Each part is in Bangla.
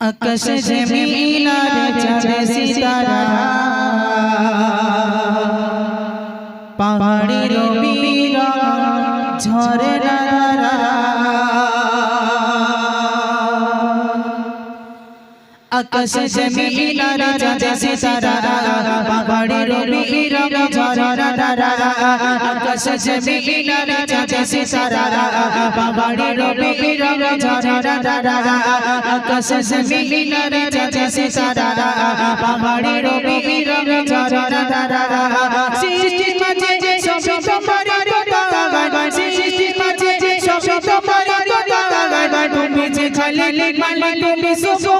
আকাশ জমিন আর চাঁদ সিতারা। পাহাড়ের আকাশ জমিন আর চাঁদ সিতারা পাহাড়ের বীরা ঝরে ধারা আকাশ জমিন আর চাঁদ সিতারা পাহাড়ের বীরা ঝরে ধারা আকাশ জমিন আর চাঁদ সিতারা পাহাড়ের বীরা ঝরে ধারা সৃষ্টি মাঝে সব তোমার কথা সৃষ্টি মাঝে সব তোমার কথা তুমি যে খালি মালি, তুমি সুখা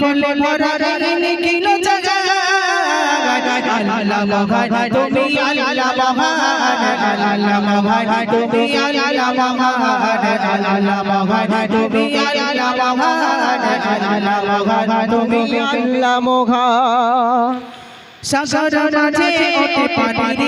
ফুলে ফুলে ভরা রানী আল্লাহ মহান, তুমি আল্লাহ মহান। আল্লাহ মহান, তুমি আল্লাহ মহান। আল্লাহ মহান, তুমি আল্লাহ মহান। আল্লাহ মহান, তুমি আল্লাহ মোহা সাগর মাঝে ওতে পানির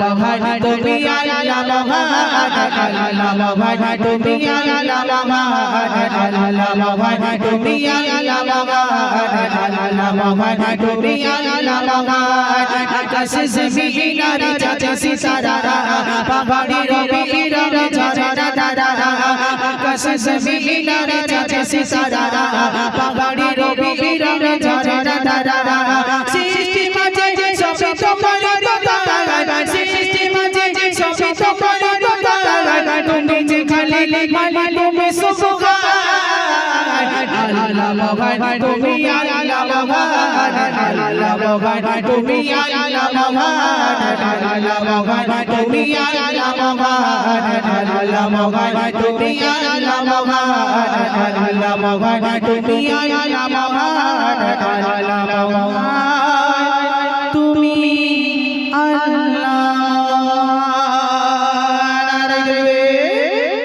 মহান তুমি আল্লাহ মহান আল্লাহ মহান তুমি আল্লাহ মহান আল্লাহ মহান তুমি আল্লাহ মহান আল্লাহ মহান তুমি আল্লাহ মহান আকাশ জমিন আর চাঁদ সিতারা পাহাড়ি রবি রব ঝরা ধারা আকাশ জমিন আর চাঁদ সিতারা পাহাড়ি মালি তুমি সুখা আল্লাহ মহান তুমি আল্লাহ মহান আল্লাহ মহান তুমি আল্লাহ মহান আল্লাহ মহান তুমি আল্লাহ মহান আল্লাহ মহান তুমি আল্লাহ মহান আল্লাহ মহান তুমি আল্লাহ মহান আল্লাহ মহান